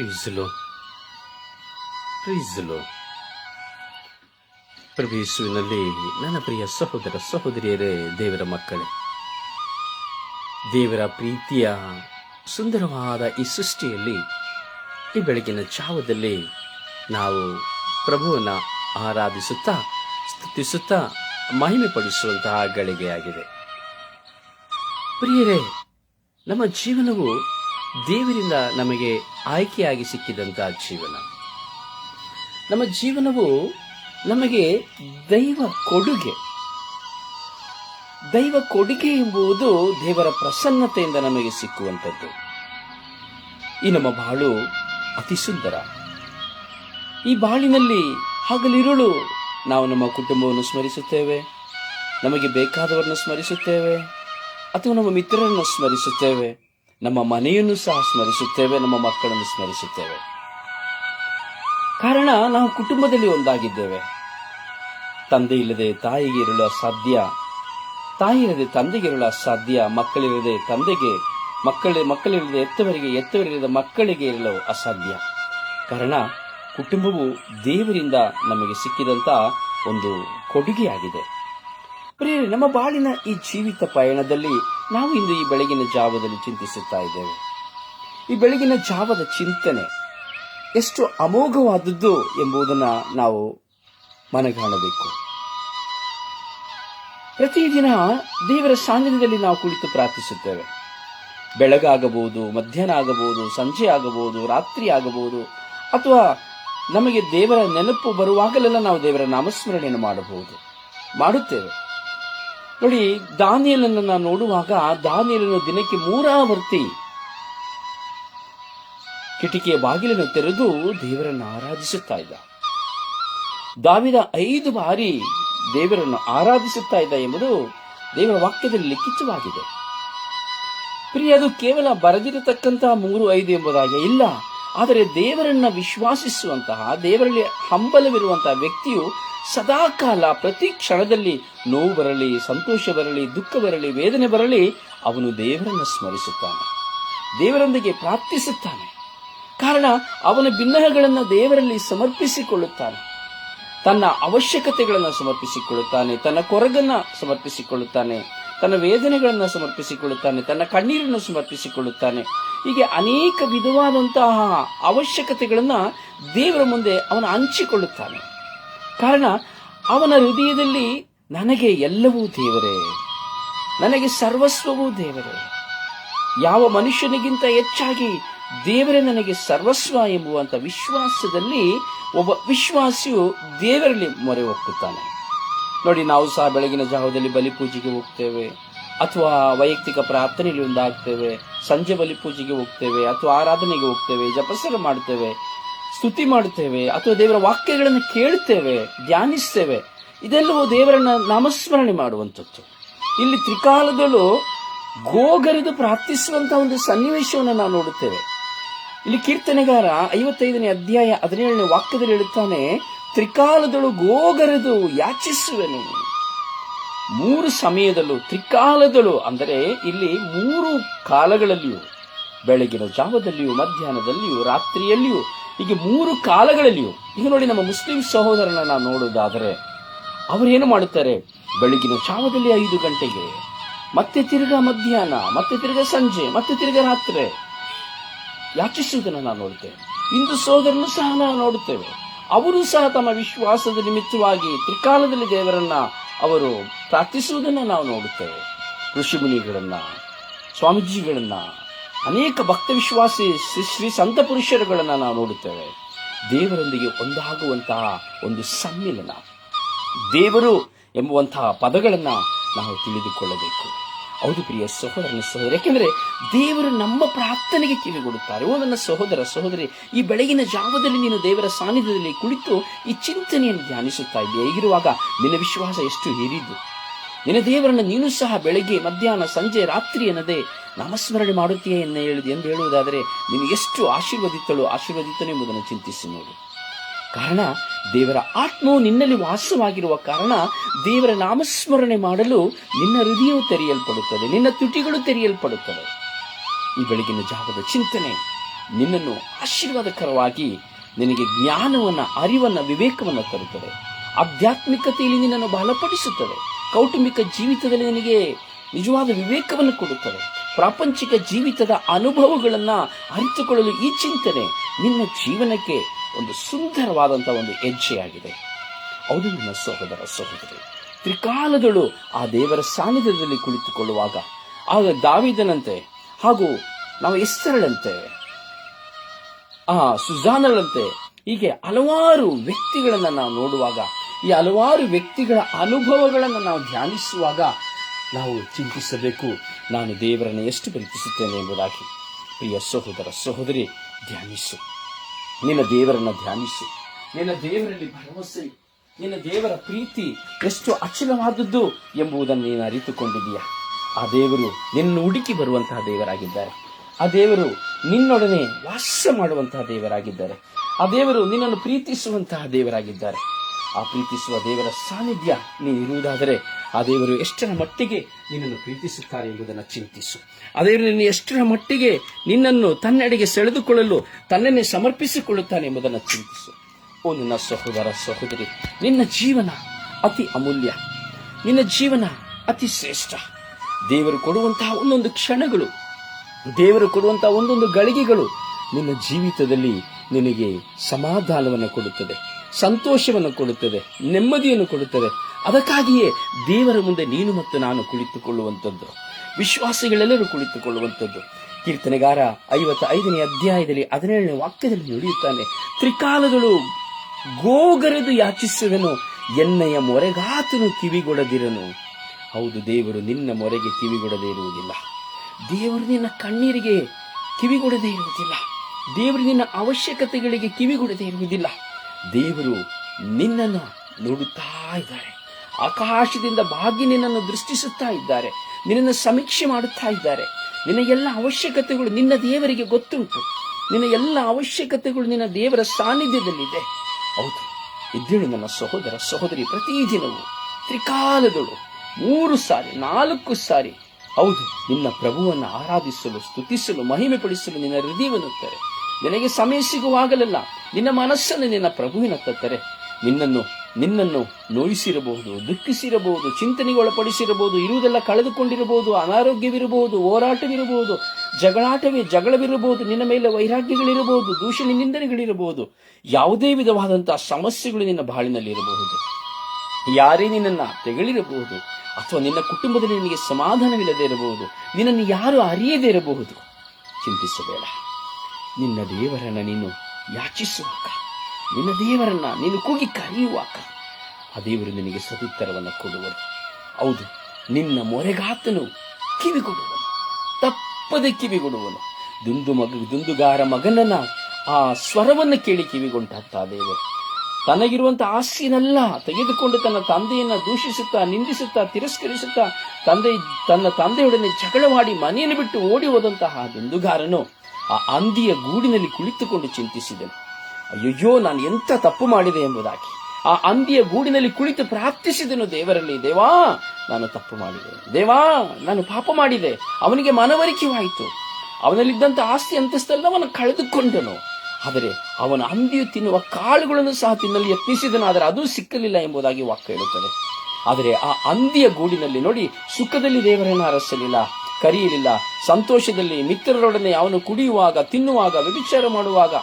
ಪ್ರೀಸಲು ಪ್ರೀಸಲು ಪ್ರಭೇಸುವಿನಲ್ಲಿ ನನ್ನ ಪ್ರಿಯ ಸಹೋದರ ಸಹೋದರಿಯರೇ ದೇವರ ಮಕ್ಕಳೇ ದೇವರ ಪ್ರೀತಿಯ ಸುಂದರವಾದ ಈ ಸೃಷ್ಟಿಯಲ್ಲಿ ಈ ಬೆಳಗಿನ ಜಾವದಲ್ಲಿ ನಾವು ಪ್ರಭುವನ್ನ ಆರಾಧಿಸುತ್ತಾ ಸ್ತುತಿಸುತ್ತಾ ಮಹಿಮೆ ಪಡಿಸುವಂತಹ ಗಳಿಗೆಯಾಗಿದೆ ಪ್ರಿಯರೇ ನಮ್ಮ ಜೀವನವು ದೇವರಿಂದ ನಮಗೆ ಆಯ್ಕೆಯಾಗಿ ಸಿಕ್ಕಿದಂತಹ ಜೀವನ. ನಮ್ಮ ಜೀವನವು ನಮಗೆ ದೈವ ಕೊಡುಗೆ. ದೈವ ಕೊಡುಗೆ ಎಂಬುದು ದೇವರ ಪ್ರಸನ್ನತೆಯಿಂದ ನಮಗೆ ಸಿಕ್ಕುವಂಥದ್ದು. ಈ ನಮ್ಮ ಬಾಳು ಅತಿ ಸುಂದರ. ಈ ಬಾಳಿನಲ್ಲಿ ಹಗಲಿರುಳು ನಾವು ನಮ್ಮ ಕುಟುಂಬವನ್ನು ಸ್ಮರಿಸುತ್ತೇವೆ. ನಮಗೆ ಬೇಕಾದವರನ್ನು ಸ್ಮರಿಸುತ್ತೇವೆ. ಅಥವಾ ನಮ್ಮ ಮಿತ್ರರನ್ನು ಸ್ಮರಿಸುತ್ತೇವೆ. ನಮ್ಮ ಮನೆಯನ್ನು ಸಹ ಸ್ಮರಿಸುತ್ತೇವೆ, ನಮ್ಮ ಮಕ್ಕಳನ್ನು ಸ್ಮರಿಸುತ್ತೇವೆ. ಕಾರಣ, ನಾವು ಕುಟುಂಬದಲ್ಲಿ ಒಂದಾಗಿದ್ದೇವೆ. ತಂದೆ ಇಲ್ಲದೆ ತಾಯಿಗೆ ಇರಲು ಅಸಾಧ್ಯ, ತಾಯಿ ಇಲ್ಲದೆ ತಂದೆಗೆ ಇರಲು ಅಸಾಧ್ಯ ಮಕ್ಕಳಿರದೆ ತಂದೆಗೆ ಮಕ್ಕಳ ಮಕ್ಕಳಿಲ್ಲದೆ ಎತ್ತವರಿಗೆ ಎತ್ತವರಿಲ್ಲದ ಮಕ್ಕಳಿಗೆ ಇರಲು ಅಸಾಧ್ಯ. ಕಾರಣ, ಕುಟುಂಬವು ದೇವರಿಂದ ನಮಗೆ ಸಿಕ್ಕಿದಂತ ಒಂದು ಕೊಡುಗೆಯಾಗಿದೆ. ಪ್ರಿಯರೇ, ನಮ್ಮ ಬಾಳಿನ ಈ ಜೀವಿತ ಪಯಣದಲ್ಲಿ ನಾವು ಇಂದು ಈ ಬೆಳಗಿನ ಜಾವದಲ್ಲಿ ಚಿಂತಿಸುತ್ತಾ ಇದ್ದೇವೆ. ಈ ಬೆಳಗಿನ ಜಾವದ ಚಿಂತನೆ ಎಷ್ಟು ಅಮೋಘವಾದದ್ದು ಎಂಬುದನ್ನು ನಾವು ಮನಗಾಣಬೇಕು. ಪ್ರತಿದಿನ ದೇವರ ಸಾನ್ನಿಧ್ಯದಲ್ಲಿ ನಾವು ಕುಳಿತು ಪ್ರಾರ್ಥಿಸುತ್ತೇವೆ. ಬೆಳಗಾಗಬಹುದು, ಮಧ್ಯಾಹ್ನ ಆಗಬಹುದು, ಸಂಜೆ ಆಗಬಹುದು, ರಾತ್ರಿ ಆಗಬಹುದು, ಅಥವಾ ನಮಗೆ ದೇವರ ನೆನಪು ಬರುವಾಗಲೆಲ್ಲ ನಾವು ದೇವರ ನಾಮಸ್ಮರಣೆಯನ್ನು ಮಾಡಬಹುದು. ಮಾಡುತ್ತೇವೆ. ನೋಡಿ, ದಾನಿಯಲನ್ನು ನಾವು ನೋಡುವಾಗ ದಾನಿಯಲನ್ನು ದಿನಕ್ಕೆ ಮೂರಾವರ್ತಿ ಕಿಟಕಿಯ ಬಾಗಿಲನ್ನು ತೆರೆದು ದೇವರನ್ನು ಆರಾಧಿಸುತ್ತಾ ಇದ್ದ. ದಾವಿದ ಐದು ಬಾರಿ ದೇವರನ್ನು ಆರಾಧಿಸುತ್ತಾ ಇದ್ದ ಎಂಬುದು ದೇವರ ವಾಕ್ಯದಲ್ಲಿ ಲಿಖಿತವಾಗಿದೆ. ಪ್ರಿಯ, ಅದು ಕೇವಲ ಬರೆದಿರತಕ್ಕಂತಹ ಮೂರು ಐದು ಎಂಬುದಾಗಿ ಇಲ್ಲ. ಆದರೆ ದೇವರನ್ನ ವಿಶ್ವಾಸಿಸುವಂತಹ, ದೇವರಲ್ಲಿ ಹಂಬಲವಿರುವಂತಹ ವ್ಯಕ್ತಿಯು ಸದಾಕಾಲ ಪ್ರತಿ ಕ್ಷಣದಲ್ಲಿ ನೋವು ಬರಲಿ, ಸಂತೋಷ ಬರಲಿ, ದುಃಖ ಬರಲಿ, ವೇದನೆ ಬರಲಿ, ಅವನು ದೇವರನ್ನು ಸ್ಮರಿಸುತ್ತಾನೆ. ದೇವರೊಂದಿಗೆ ಪ್ರಾರ್ಥಿಸುತ್ತಾನೆ. ಕಾರಣ, ಅವನ ಭಿನ್ನಹಗಳನ್ನು ದೇವರಲ್ಲಿ ಸಮರ್ಪಿಸಿಕೊಳ್ಳುತ್ತಾನೆ. ತನ್ನ ಅವಶ್ಯಕತೆಗಳನ್ನು ಸಮರ್ಪಿಸಿಕೊಳ್ಳುತ್ತಾನೆ, ತನ್ನ ಕೊರಗನ್ನು ಸಮರ್ಪಿಸಿಕೊಳ್ಳುತ್ತಾನೆ, ತನ್ನ ವೇದನೆಗಳನ್ನು ಸಮರ್ಪಿಸಿಕೊಳ್ಳುತ್ತಾನೆ, ತನ್ನ ಕಣ್ಣೀರನ್ನು ಸಮರ್ಪಿಸಿಕೊಳ್ಳುತ್ತಾನೆ. ಹೀಗೆ ಅನೇಕ ವಿಧವಾದಂತಹ ಅವಶ್ಯಕತೆಗಳನ್ನು ದೇವರ ಮುಂದೆ ಅವನು ಹಂಚಿಕೊಳ್ಳುತ್ತಾನೆ. ಕಾರಣ, ಅವನ ಹೃದಯದಲ್ಲಿ ನನಗೆ ಎಲ್ಲವೂ ದೇವರೇ. ನನಗೆ ಸರ್ವಸ್ವವೂ ದೇವರೇ. ಯಾವ ಮನುಷ್ಯನಿಗಿಂತ ಹೆಚ್ಚಾಗಿ ದೇವರೇ ನನಗೆ ಸರ್ವಸ್ವ ಎಂಬುವಂಥ ವಿಶ್ವಾಸದಲ್ಲಿ ಒಬ್ಬ ವಿಶ್ವಾಸಿಯು ದೇವರಲ್ಲಿ ಮೊರೆ ಹೋಗ್ತಾನೆ ನೋಡಿ, ನಾವು ಸಹ ಬೆಳಗಿನ ಜಾವದಲ್ಲಿ ಬಲಿ ಪೂಜೆಗೆ ಹೋಗ್ತೇವೆ, ಅಥವಾ ವೈಯಕ್ತಿಕ ಪ್ರಾರ್ಥನೆಯಲ್ಲಿ ಒಂದಾಗ್ತೇವೆ, ಸಂಜೆ ಬಲಿ ಪೂಜೆಗೆ ಹೋಗ್ತೇವೆ, ಅಥವಾ ಆರಾಧನೆಗೆ ಹೋಗ್ತೇವೆ ಜಪಸರ ಮಾಡ್ತೇವೆ ಸ್ತುತಿ ಮಾಡುತ್ತೇವೆ ಅಥವಾ ದೇವರ ವಾಕ್ಯಗಳನ್ನು ಕೇಳುತ್ತೇವೆ ಧ್ಯಾನಿಸ್ತೇವೆ ಇದೆಲ್ಲವೂ ದೇವರನ್ನ ನಾಮಸ್ಮರಣೆ ಮಾಡುವಂಥದ್ದು. ಇಲ್ಲಿ ತ್ರಿಕಾಲದಲ್ಲೂ ಗೋಗರೆದು ಪ್ರಾರ್ಥಿಸುವಂತಹ ಒಂದು ಸನ್ನಿವೇಶವನ್ನು ನಾವು ನೋಡುತ್ತೇವೆ. ಇಲ್ಲಿ ಕೀರ್ತನೆಗಾರ ಐವತ್ತೈದನೇ ಅಧ್ಯಾಯ ಹದಿನೇಳನೇ ವಾಕ್ಯದಲ್ಲಿ ಹೇಳುತ್ತಾನೆ ತ್ರಿಕಾಲದಳು ಗೋಗರೆದು ಯಾಚಿಸುವೆನು. ಮೂರು ಸಮಯದಲ್ಲೂ ತ್ರಿಕಾಲದಳು ಅಂದರೆ ಇಲ್ಲಿ ಮೂರು ಕಾಲಗಳಲ್ಲಿಯೂ, ಬೆಳಗಿನ ಜಾವದಲ್ಲಿಯೂ, ಮಧ್ಯಾಹ್ನದಲ್ಲಿಯೂ, ರಾತ್ರಿಯಲ್ಲಿಯೂ ಹೀಗೆ ಮೂರು ಕಾಲಗಳಲ್ಲಿಯೂ, ಈಗ ನೋಡಿ ನಮ್ಮ ಮುಸ್ಲಿಂ ಸಹೋದರನ ನಾವು ನೋಡೋದಾದರೆ ಅವರೇನು ಮಾಡುತ್ತಾರೆ? ಬೆಳಗಿನ ಜಾವದಲ್ಲಿ ಐದು ಗಂಟೆಗೆ, ಮತ್ತೆ ತಿರ್ಗಾ ಮಧ್ಯಾಹ್ನ, ಮತ್ತೆ ತಿರ್ಗಾ ಸಂಜೆ, ಮತ್ತೆ ತಿರ್ಗಾ ರಾತ್ರಿ ಯಾಚಿಸುವುದನ್ನು ನಾವು ನೋಡುತ್ತೇವೆ. ಇಂದು ಸಹೋದರನು ಸಹ ನಾವು ನೋಡುತ್ತೇವೆ. ಅವರು ಸಹ ತಮ್ಮ ವಿಶ್ವಾಸದ ನಿಮಿತ್ತವಾಗಿ ತ್ರಿಕಾಲದಲ್ಲಿ ದೇವರನ್ನ ಅವರು ಪ್ರಾರ್ಥಿಸುವುದನ್ನು ನಾವು ನೋಡುತ್ತೇವೆ. ಋಷಿಮುನಿಗಳನ್ನ, ಸ್ವಾಮೀಜಿಗಳನ್ನ ಅನೇಕ ಭಕ್ತ ವಿಶ್ವಾಸಿ ಶ್ರೀ- ಶ್ರೀ ಸಂತ ಪುರುಷರುಗಳನ್ನು ನಾವು ನೋಡುತ್ತೇವೆ. ದೇವರೊಂದಿಗೆ ಒಂದಾಗುವಂತಹ ಒಂದು ಸಮ್ಮಿಲನ, ದೇವರು ಎಂಬುವಂತಹ ಪದಗಳನ್ನು ನಾವು ತಿಳಿದುಕೊಳ್ಳಬೇಕು. ಹೌದು ಪ್ರಿಯ ಸಹೋದರನ ಸಹೋದರ, ಯಾಕೆಂದರೆ ದೇವರು ನಮ್ಮ ಪ್ರಾರ್ಥನೆಗೆ ಕಿವಿಗೊಡುತ್ತಾರೆ ಓ ನನ್ನ ಸಹೋದರ, ಸಹೋದರಿ, ಈ ಬೆಳಗಿನ ಜಾವದಲ್ಲಿ ನೀನು ದೇವರ ಸಾನ್ನಿಧ್ಯದಲ್ಲಿ ಕುಳಿತು ಈ ಚಿಂತನೆಯನ್ನು ಧ್ಯಾನಿಸುತ್ತಾ ಇದೆಯಾ ಹೀಗಿರುವಾಗ ನಿನ್ನ ವಿಶ್ವಾಸ ಎಷ್ಟು ಹಿರಿದು ನಿನ್ನ ದೇವರನ್ನು ನೀನು ಸಹ ಬೆಳಗ್ಗೆ, ಮಧ್ಯಾಹ್ನ, ಸಂಜೆ, ರಾತ್ರಿ ಎನ್ನದೆ ನಾಮಸ್ಮರಣೆ ಮಾಡುತ್ತೀಯೇ ಎನ್ನ ಹೇಳಿದೆ ಎಂದು ಹೇಳುವುದಾದರೆ ನೀನು ಎಷ್ಟು ಆಶೀರ್ವದಿತ್ತಳು ಆಶೀರ್ವದಿತ್ತನು ಎಂಬುದನ್ನು ಚಿಂತಿಸಿ ನೋಡು. ಕಾರಣ, ದೇವರ ಆತ್ಮವು ನಿನ್ನಲ್ಲಿ ವಾಸವಾಗಿರುವ ಕಾರಣ ದೇವರ ನಾಮಸ್ಮರಣೆ ಮಾಡಲು ನಿನ್ನ ಹೃದಯವು ತೆರೆಯಲ್ಪಡುತ್ತದೆ, ನಿನ್ನ ತುಟಿಗಳು ತೆರೆಯಲ್ಪಡುತ್ತವೆ. ಈ ಬೆಳಗಿನ ಜಾಗದ ಚಿಂತನೆ ನಿನ್ನನ್ನು ಆಶೀರ್ವಾದಕರವಾಗಿ ನಿನಗೆ ಜ್ಞಾನವನ್ನ, ಅರಿವನ್ನು, ವಿವೇಕವನ್ನು ತರುತ್ತದೆ. ಆಧ್ಯಾತ್ಮಿಕತೆಯಲ್ಲಿ ನಿನ್ನನ್ನು ಬಲಪಡಿಸುತ್ತದೆ. ಕೌಟುಂಬಿಕ ಜೀವಿತದಲ್ಲಿ ನಿನಗೆ ನಿಜವಾದ ವಿವೇಕವನ್ನು ಕೊಡುತ್ತದೆ. ಪ್ರಾಪಂಚಿಕ ಜೀವಿತದ ಅನುಭವಗಳನ್ನ ಅರಿತುಕೊಳ್ಳಲು ಈ ಚಿಂತನೆ ನಿನ್ನ ಜೀವನಕ್ಕೆ ಒಂದು ಸುಂದರವಾದಂಥ ಒಂದು ಹೆಜ್ಜೆಯಾಗಿದೆ. ಹೌದು ನನ್ನ ಸಹೋದರ ಸಹೋದರಿ ತ್ರಿಕಾಲದಳು ಆ ದೇವರ ಸಾನ್ನಿಧ್ಯದಲ್ಲಿ ಕುಳಿತುಕೊಳ್ಳುವಾಗ, ಆಗ ದಾವಿದನಂತೆ ಹಾಗೂ ನಾವು ಎಸ್ತರಳಂತೆ, ಆ ಸುಜಾನಳಂತೆ ಹೀಗೆ ಹಲವಾರು ವ್ಯಕ್ತಿಗಳನ್ನು ನಾವು ನೋಡುವಾಗ ಈ ಹಲವಾರು ವ್ಯಕ್ತಿಗಳ ಅನುಭವಗಳನ್ನು ನಾವು ಧ್ಯಾನಿಸುವಾಗ ನಾವು ಚಿಂತಿಸಬೇಕು. ನಾನು ದೇವರನ್ನು ಎಷ್ಟು ಪ್ರೀತಿಸುತ್ತೇನೆ ಎಂಬುದಾಗಿ. ಪ್ರಿಯ ಸಹೋದರ ಸಹೋದರಿ, ಧ್ಯಾನಿಸು. ನಿನ್ನ ದೇವರನ್ನು ಧ್ಯಾನಿಸು. ನಿನ್ನ ದೇವರಲ್ಲಿ ಭರವಸೆ, ನಿನ್ನ ದೇವರ ಪ್ರೀತಿ ಎಷ್ಟು ಅಚಲವಾದದ್ದು ಎಂಬುದನ್ನು ನೀನು ಅರಿತುಕೊಂಡಿದೀಯಾ ಆ ದೇವರು ನಿನ್ನ ಹುಡುಕಿ ಬರುವಂತಹ ದೇವರಾಗಿದ್ದಾರೆ. ಆ ದೇವರು ನಿನ್ನೊಡನೆ ವಾಸ ಮಾಡುವಂತಹ ದೇವರಾಗಿದ್ದಾರೆ. ಆ ದೇವರು ನಿನ್ನನ್ನು ಪ್ರೀತಿಸುವಂತಹ ದೇವರಾಗಿದ್ದಾರೆ. ಆ ಪ್ರೀತಿಸುವ ದೇವರ ಸಾನ್ನಿಧ್ಯ ನೀನು ಇರುವುದಾದರೆ ಆ ದೇವರು ಎಷ್ಟರ ಮಟ್ಟಿಗೆ ನಿನ್ನನ್ನು ಪ್ರೀತಿಸುತ್ತಾರೆ ಎಂಬುದನ್ನು ಚಿಂತಿಸು. ಆ ದೇವರು ನಿನ್ನ ಎಷ್ಟರ ಮಟ್ಟಿಗೆ ನಿನ್ನನ್ನು ತನ್ನೆಡೆಗೆ ಸೆಳೆದುಕೊಳ್ಳಲು ತನ್ನನ್ನೇ ಸಮರ್ಪಿಸಿಕೊಳ್ಳುತ್ತಾನೆ ಎಂಬುದನ್ನು ಚಿಂತಿಸು. ಓ ನನ್ನ ಸಹೋದರ ಸಹೋದರಿ, ನಿನ್ನ ಜೀವನ ಅತಿ ಅಮೂಲ್ಯ, ನಿನ್ನ ಜೀವನ ಅತಿ ಶ್ರೇಷ್ಠ. ದೇವರು ಕೊಡುವಂತಹ ಒಂದೊಂದು ಕ್ಷಣಗಳು, ದೇವರು ಕೊಡುವಂತಹ ಒಂದೊಂದು ಗಳಿಗೆಗಳು ನಿನ್ನ ಜೀವಿತದಲ್ಲಿ ನಿನಗೆ ಸಮಾಧಾನವನ್ನು ಕೊಡುತ್ತದೆ. ಸಂತೋಷವನ್ನು ಕೊಡುತ್ತದೆ, ನೆಮ್ಮದಿಯನ್ನು ಕೊಡುತ್ತದೆ. ಅದಕ್ಕಾಗಿಯೇ ದೇವರ ಮುಂದೆ ನೀನು ಮತ್ತು ನಾನು ಕುಳಿತುಕೊಳ್ಳುವಂಥದ್ದು, ವಿಶ್ವಾಸಿಗಳೆಲ್ಲರೂ ಕುಳಿತುಕೊಳ್ಳುವಂಥದ್ದು. ಕೀರ್ತನೆಗಾರ ಐವತ್ತ ಐದನೇ ಅಧ್ಯಾಯದಲ್ಲಿ ಹದಿನೇಳನೇ ವಾಕ್ಯದಲ್ಲಿ ನುಡಿಯುತ್ತಾನೆ, ತ್ರಿಕಾಲಗಳು ಗೋಗರೆದು ಯಾಚಿಸುವೆನು ಎನ್ನಯ ಮೊರೆಗಾತನು ಕಿವಿಗೊಡದಿರನು. ಹೌದು ದೇವರು ನಿನ್ನ ಮೊರೆಗೆ ಕಿವಿಗೊಡದೇ ಇರುವುದಿಲ್ಲ. ದೇವರು ನಿನ್ನ ಕಣ್ಣೀರಿಗೆ ಕಿವಿಗೊಡದೇ ಇರುವುದಿಲ್ಲ. ದೇವರು ನಿನ್ನ ಅವಶ್ಯಕತೆಗಳಿಗೆ ಕಿವಿಗೊಡದೇ ಇರುವುದಿಲ್ಲ. ದೇವರು ನಿನ್ನನ್ನು ನೋಡುತ್ತಾ ಇದ್ದಾರೆ. ಆಕಾಶದಿಂದ ಬಾಗಿ ನಿನ್ನನ್ನು ದೃಷ್ಟಿಸುತ್ತಾ ಇದ್ದಾರೆ. ನಿನ್ನನ್ನು ಸಮೀಕ್ಷೆ ಮಾಡುತ್ತಾ ಇದ್ದಾರೆ. ನಿನ್ನ ಎಲ್ಲ ಅವಶ್ಯಕತೆಗಳು ನಿನ್ನ ದೇವರಿಗೆ ಗೊತ್ತುಂಟು. ನಿನ್ನ ಎಲ್ಲ ಅವಶ್ಯಕತೆಗಳು ನಿನ್ನ ದೇವರ ಸಾನ್ನಿಧ್ಯದಲ್ಲಿದೆ. ಹೌದು, ಇದ್ದೇಳು ನನ್ನ ಸಹೋದರ ಸಹೋದರಿ ಪ್ರತಿದಿನವೂ ತ್ರಿಕಾಲದಳು ಮೂರು ಸಾರಿ, ನಾಲ್ಕು ಸಾರಿ, ಹೌದು, ನಿನ್ನ ಪ್ರಭುವನ್ನು ಆರಾಧಿಸಲು, ಸ್ತುತಿಸಲು ಮಹಿಮೆ ಪಡಿಸಲು ನಿನ್ನ ಹೃದಯವನ್ನು ತಾರೆ ನಿನಗೆ ಸಮಯ ಸಿಗುವಾಗಲೆಲ್ಲ ನಿನ್ನ ಮನಸ್ಸನ್ನು ನಿನ್ನ ಪ್ರಭುವಿನ ತತ್ತರೆ ನಿನ್ನನ್ನು ನಿನ್ನನ್ನು ನೋಯಿಸಿರಬಹುದು, ದುಃಖಿಸಿರಬಹುದು ಚಿಂತನೆಗೆ ಒಳಪಡಿಸಿರಬಹುದು ಇರುವುದೆಲ್ಲ ಕಳೆದುಕೊಂಡಿರಬಹುದು, ಅನಾರೋಗ್ಯವಿರಬಹುದು, ಹೋರಾಟವಿರಬಹುದು, ಜಗಳಾಟವೇ ಜಗಳವಿರಬಹುದು, ನಿನ್ನ ಮೇಲೆ ವೈರಾಗ್ಯಗಳಿರಬಹುದು ದೂಷಣೆ ನಿಂದನೆಗಳಿರಬಹುದು ಯಾವುದೇ ವಿಧವಾದಂತಹ ಸಮಸ್ಯೆಗಳು ನಿನ್ನ ಬಾಳಿನಲ್ಲಿ ಇರಬಹುದು ಯಾರೇ ನಿನ್ನನ್ನು ತೆಗಳಿರಬಹುದು, ಅಥವಾ ನಿನ್ನ ಕುಟುಂಬದಲ್ಲಿ ನಿನಗೆ ಸಮಾಧಾನವಿಲ್ಲದೆ ಇರಬಹುದು, ನಿನ್ನನ್ನು ಯಾರು ಅರಿಯದೇ ಇರಬಹುದು. ಚಿಂತಿಸಬೇಡ. ನಿನ್ನ ದೇವರನ್ನ ನೀನು ಯಾಚಿಸುವಾಗ, ನಿನ್ನ ದೇವರನ್ನ ನೀನು ಕೂಗಿ ಕರೆಯುವಾಗ, ಆ ದೇವರು ನಿನಗೆ ಸದುತ್ತರವನ್ನು ಕೊಡುವರು ಹೌದು, ನಿನ್ನ ಮೊರೆಗಾತನು ಕಿವಿಗೊಡುವನು, ತಪ್ಪದೆ ಕಿವಿಗೊಡುವನು. ದುಂದು ಮಗ, ದುಂದುಗಾರ ಮಗನನ್ನ ಆ ಸ್ವರವನ್ನು ಕೇಳಿ ಕಿವಿಗೊಂಡಂತ ದೇವರು. ತನಗಿರುವಂತಹ ಆಸ್ತಿನೆಲ್ಲ, ತೆಗೆದುಕೊಂಡು ತನ್ನ ತಂದೆಯನ್ನ ದೂಷಿಸುತ್ತಾ, ನಿಂದಿಸುತ್ತಾ, ತಿರಸ್ಕರಿಸುತ್ತಾ, ತಂದೆ, ತನ್ನ ತಂದೆಯೊಡನೆ ಜಗಳವಾಡಿ ಮನೆಯನ್ನು ಬಿಟ್ಟು ಓಡಿ ಹೋದಂತಹ ದುಂದುಗಾರನು ಆ ಅಂದಿಯ ಗೂಡಿನಲ್ಲಿ ಕುಳಿತುಕೊಂಡು ಚಿಂತಿಸಿದನು. ಅಯ್ಯಯ್ಯೋ, ನಾನು ಎಂತ ತಪ್ಪು ಮಾಡಿದೆ ಎಂಬುದಾಗಿ. ಆ ಅಂದಿಯ ಗೂಡಿನಲ್ಲಿ ಕುಳಿತು ಪ್ರಾರ್ಥಿಸಿದನು ದೇವರಲ್ಲಿ, ದೇವಾ, ನಾನು ತಪ್ಪು ಮಾಡಿದೆ. ದೇವಾ, ನಾನು ಪಾಪ ಮಾಡಿದೆ. ಅವನಿಗೆ ಮನವರಿಕೆವಾಯಿತು. ಅವನಲ್ಲಿದ್ದಂಥ ಆಸ್ತಿ ಅಂತಸ್ತೆಲ್ಲವನ್ನು ಕಳೆದುಕೊಂಡನು. ಆದರೆ ಅವನ ಅಂದಿಯು ತಿನ್ನುವ ಕಾಳುಗಳನ್ನು ಸಹ ತಿನ್ನಲು ಯತ್ನಿಸಿದನು. ಆದರೆ ಅದು ಸಿಕ್ಕಲಿಲ್ಲ ಎಂಬುದಾಗಿ ವಾಕ್ಯ ಹೇಳುತ್ತದೆ. ಆದರೆ ಆ ಅಂದಿಯ ಗೂಡಿನಲ್ಲಿ ನೋಡಿ, ಸುಖದಲ್ಲಿ ದೇವರನ್ನು ಅರಸಲಿಲ್ಲ. ಕರೆಯಲಿಲ್ಲ. ಸಂತೋಷದಲ್ಲಿ ಮಿತ್ರರೊಡನೆ ಅವನು ಕುಡಿಯುವಾಗ, ತಿನ್ನುವಾಗ, ವ್ಯಭಿಚಾರ ಮಾಡುವಾಗ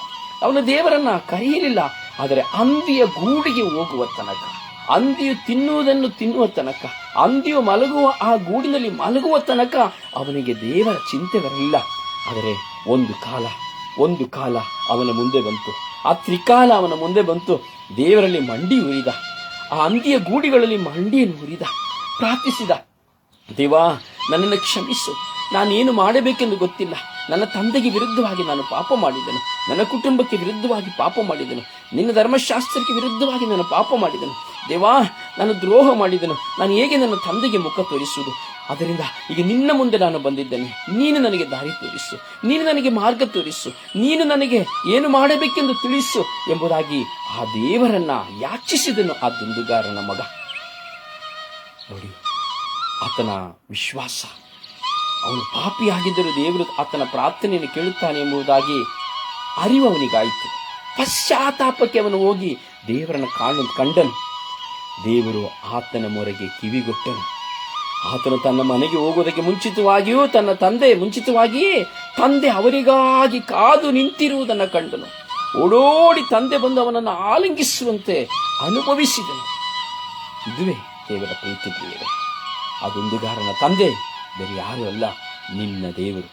ಅವನು ದೇವರನ್ನ ಕರೆಯಲಿಲ್ಲ. ಆದರೆ ಅಂದಿಯ ಗೂಡಿಗೆ ಹೋಗುವ ತನಕ, ಅಂದಿಯು ತಿನ್ನುವುದನ್ನು ತಿನ್ನುವ ತನಕ, ಅಂದಿಯು ಮಲಗುವ, ಆ ಗೂಡಿನಲ್ಲಿ ಮಲಗುವ ತನಕ ಅವನಿಗೆ ದೇವರ ಚಿಂತೆ ಬರಲಿಲ್ಲ. ಆದರೆ ಒಂದು ಕಾಲ ಒಂದು ಕಾಲ ಅವನ ಮುಂದೆ ಬಂತು. ಆ ತ್ರಿಕಾಲ ಅವನ ಮುಂದೆ ಬಂತು. ದೇವರಲ್ಲಿ ಮಂಡಿ ಉರಿದ. ಆ ಅಂದಿಯ ಗೂಡಿಗಳಲ್ಲಿ ಮಂಡಿಯನ್ನು ಉರಿದ ಪ್ರಾರ್ಥಿಸಿದ. ದೇವಾ ನನ್ನನ್ನು ಕ್ಷಮಿಸು. ನಾನೇನು ಮಾಡಬೇಕೆಂದು ಗೊತ್ತಿಲ್ಲ. ನನ್ನ ತಂದೆಗೆ ವಿರುದ್ಧವಾಗಿ ನಾನು ಪಾಪ ಮಾಡಿದೆನು. ನನ್ನ ಕುಟುಂಬಕ್ಕೆ ವಿರುದ್ಧವಾಗಿ ಪಾಪ ಮಾಡಿದೆನು. ನಿನ್ನ ಧರ್ಮಶಾಸ್ತ್ರಕ್ಕೆ ವಿರುದ್ಧವಾಗಿ ನಾನು ಪಾಪ ಮಾಡಿದೆನು. ದೇವಾ, ನಾನು ದ್ರೋಹ ಮಾಡಿದೆನು. ನಾನು ಹೇಗೆ ನನ್ನ ತಂದೆಗೆ ಮುಖ ತೋರಿಸುವುದು? ಅದರಿಂದ ಈಗ ನಿನ್ನ ಮುಂದೆ ನಾನು ಬಂದಿದ್ದೇನೆ. ನೀನು ನನಗೆ ದಾರಿ ತೋರಿಸು. ನೀನು ನನಗೆ ಮಾರ್ಗ ತೋರಿಸು. ನೀನು ನನಗೆ ಏನು ಮಾಡಬೇಕೆಂದು ತಿಳಿಸು ಎಂಬುದಾಗಿ ಆ ದೇವರನ್ನ ಯಾಚಿಸಿದನು ಆ ದುಂದುಗಾರನ ಮಗ. ನೋಡಿ. ಆತನ ವಿಶ್ವಾಸ. ಅವನು ಪಾಪಿಯಾಗಿದ್ದರೂ ದೇವರು ಆತನ ಪ್ರಾರ್ಥನೆಯನ್ನು ಕೇಳುತ್ತಾನೆ ಎಂಬುದಾಗಿ ಅರಿವು ಅವನಿಗಾಯಿತು ಪಶ್ಚಾತ್ತಾಪಕ್ಕೆ ಅವನು ಹೋಗಿ ದೇವರನ್ನು ಕಾಣ ಕಂಡನು. ದೇವರು ಆತನ ಮೊರೆಗೆ ಕಿವಿಗೊಟ್ಟನು. ಆತನು ತನ್ನ ಮನೆಗೆ ಹೋಗುವುದಕ್ಕೆ ಮುಂಚಿತವಾಗಿಯೂ ತನ್ನ ತಂದೆ ಮುಂಚಿತವಾಗಿಯೇ ತಂದೆ ಅವರಿಗಾಗಿ ಕಾದು ನಿಂತಿರುವುದನ್ನು ಕಂಡನು. ಓಡೋಡಿ ತಂದೆ ಬಂದು ಅವನನ್ನು ಆಲಿಂಗಿಸುವಂತೆ ಅನುಭವಿಸಿದನು. ಇದುವೇ ದೇವರ ಪ್ರೀತಿ ಪ್ರಿಯರೇ. ಅದೊಂದುಗಾರನ ತಂದೆ, ಬೇರೆ ಯಾರು ಅಲ್ಲ. ನಿನ್ನ ದೇವರು,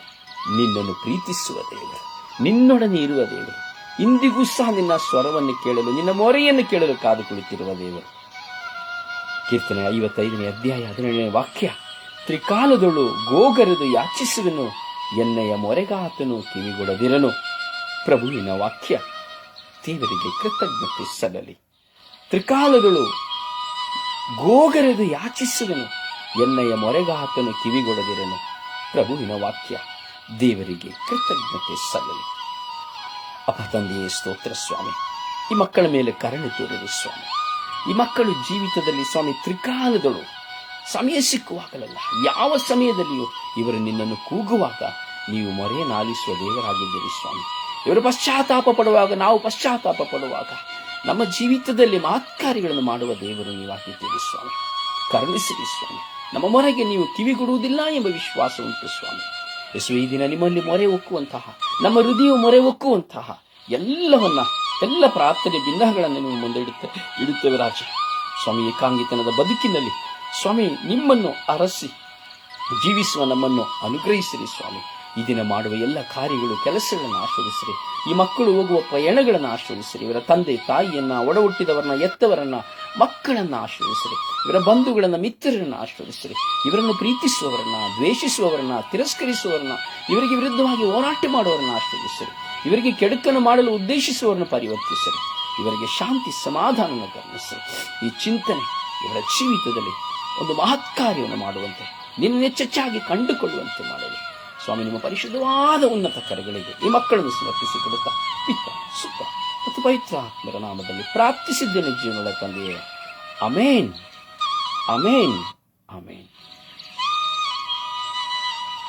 ನಿನ್ನನ್ನು ಪ್ರೀತಿಸುವ ದೇವರು, ನಿನ್ನೊಡನೆ ಇರುವ ದೇವರು. ಇಂದಿಗೂ ಸಹ ನಿನ್ನ ಸ್ವರವನ್ನು ಕೇಳಲು, ನಿನ್ನ ಮೊರೆಯನ್ನು ಕೇಳಲು ಕಾದು ಕುಳಿತಿರುವ ದೇವರು. ಕೀರ್ತನೆ ಐವತ್ತೈದನೇ ಅಧ್ಯಾಯ ಹದಿನೇಳನೇ ವಾಕ್ಯ. ತ್ರಿಕಾಲದೊಳು ಗೋಗರೆದು ಯಾಚಿಸುವನು ಎನ್ನೆಯ ಮೊರೆಗಾತನು ಕಿವಿಗೊಡದಿರನು. ಪ್ರಭುವಿನ ವಾಕ್ಯ, ದೇವರಿಗೆ ಕೃತಜ್ಞತೆ ಸಲ್ಲಲಿ. ತ್ರಿಕಾಲದಳು ಗೋಗರೆದು ಯಾಚಿಸುವೆನು ಎನ್ನೆಯ ಮೊರೆಗಾತನು ಕಿವಿಗೊಡದಿರನು. ಪ್ರಭುವಿನ ವಾಕ್ಯ, ದೇವರಿಗೆ ಕೃತಜ್ಞತೆ ಸಲ್ಲಲಿ. ಅಪ ತಂದೆಯೇ ಸ್ತೋತ್ರ ಸ್ವಾಮಿ. ಈ ಮಕ್ಕಳ ಮೇಲೆ ಕರುಣೆ ತೋರಿದೆ ಸ್ವಾಮಿ. ಈ ಮಕ್ಕಳು ಜೀವಿತದಲ್ಲಿ ಸ್ವಾಮಿ ತ್ರಿಕಾಲಗಳು ಸಮಯ ಸಿಕ್ಕುವಾಗಲಲ್ಲ, ಯಾವ ಸಮಯದಲ್ಲಿಯೂ ಇವರು ನಿನ್ನನ್ನು ಕೂಗುವಾಗ ನೀವು ಮೊರೆಯನ್ನು ನಾಲಿಸುವ ದೇವರಾಗಿದ್ದೀರಿ ಸ್ವಾಮಿ. ಇವರು ಪಶ್ಚಾತ್ತಾಪ ಪಡುವಾಗ, ನಾವು ಪಶ್ಚಾತ್ತಾಪ ಪಡುವಾಗ, ನಮ್ಮ ಜೀವಿತದಲ್ಲಿ ಮಹತ್ಕಾರ್ಯಗಳನ್ನು ಮಾಡುವ ದೇವರು ನೀವಾಗಿದ್ದೀರಿ ಸ್ವಾಮಿ. ಕರುಣಿಸಿರಿ ಸ್ವಾಮಿ. ನಮ್ಮ ಮೊರೆಗೆ ನೀವು ಕಿವಿಗೊಡುವುದಿಲ್ಲ ಎಂಬ ವಿಶ್ವಾಸ ಉಂಟು, ಸ್ವಾಮಿ. ಯೇಸು ಈ ದಿನ ನಿಮ್ಮಲ್ಲಿ ಮೊರೆ ಒಕ್ಕುವಂತಹ, ನಮ್ಮ ಹೃದಯ ಮೊರೆ ಒಕ್ಕುವಂತಹ ಎಲ್ಲವನ್ನ, ಎಲ್ಲ ಪ್ರಾರ್ಥನೆ ಬಿನ್ನಹಗಳನ್ನು ನೀವು ಮುಂದೆ ಇಡುತ್ತೆ, ಇಡುತ್ತೇವೆ ರಾಜ. ಸ್ವಾಮಿ, ಏಕಾಂಗಿತನದ ಬದುಕಿನಲ್ಲಿ, ಸ್ವಾಮಿ, ನಿಮ್ಮನ್ನು ಅರಸಿ, ಜೀವಿಸುವ ನಮ್ಮನ್ನು ಅನುಗ್ರಹಿಸಿರಿ, ಸ್ವಾಮಿ. ಈ ದಿನ ಮಾಡುವ ಎಲ್ಲ ಕಾರ್ಯಗಳು, ಕೆಲಸಗಳನ್ನು ಆಶ್ರಯಿಸಿರಿ ಈ ಮಕ್ಕಳು ಹೋಗುವ ಪ್ರಯಾಣಗಳನ್ನು ಆಶ್ರಯಿಸಿರಿ ಇವರ ತಂದೆ, ತಾಯಿಯನ್ನ, ಒಡಹುಟ್ಟಿದವರನ್ನ ಎತ್ತವರನ್ನ ಮಕ್ಕಳನ್ನ ಆಶ್ರಯಿಸಿರಿ. ಇವರ ಬಂಧುಗಳನ್ನು, ಮಿತ್ರರನ್ನು ಆಶ್ರಯಿಸಿರಿ. ಇವರನ್ನು ಪ್ರೀತಿಸುವವರನ್ನ, ದ್ವೇಷಿಸುವವರನ್ನ, ತಿರಸ್ಕರಿಸುವವರನ್ನ, ಇವರಿಗೆ ವಿರುದ್ಧವಾಗಿ ಹೋರಾಟ ಮಾಡುವವರನ್ನ ಆಶ್ರಯಿಸಿರಿ. ಇವರಿಗೆ ಕೆಡುಕನ್ನು ಮಾಡಲು ಉದ್ದೇಶಿಸುವವರನ್ನು ಪರಿವರ್ತಿಸಿರಿ. ಇವರಿಗೆ ಶಾಂತಿ, ಸಮಾಧಾನವನ್ನು ಗಮನಿಸಿರಿ ಈ ಚಿಂತನೆ ಇವರ ಜೀವಿತದಲ್ಲಿ ಒಂದು ಮಹತ್ ಕಾರ್ಯವನ್ನು ಮಾಡುವಂತೆ, ನಿನ್ನ ಹೆಚ್ಚೆಚ್ಚಾಗಿ ಕಂಡುಕೊಳ್ಳುವಂತೆ ಮಾಡಲಿ. ಸ್ವಾಮಿ, ನಿಮ್ಮ ಪರಿಶುದ್ಧವಾದ ಉನ್ನತ ಕರೆಗಳಿಗೆ ಈ ಮಕ್ಕಳನ್ನು ಸಮರ್ಪಿಸಿಕೊಡುತ್ತಾ ಪಿತ್ತ ಸುತ್ತ ಮತ್ತು ಪವಿತ್ರಾತ್ಮರ ನಾಮದಲ್ಲಿ ಪ್ರಾರ್ಥಿಸಿದ್ದೇನೆ ಜೀವನದ ತಂದೆಯೇ. Amen amen amen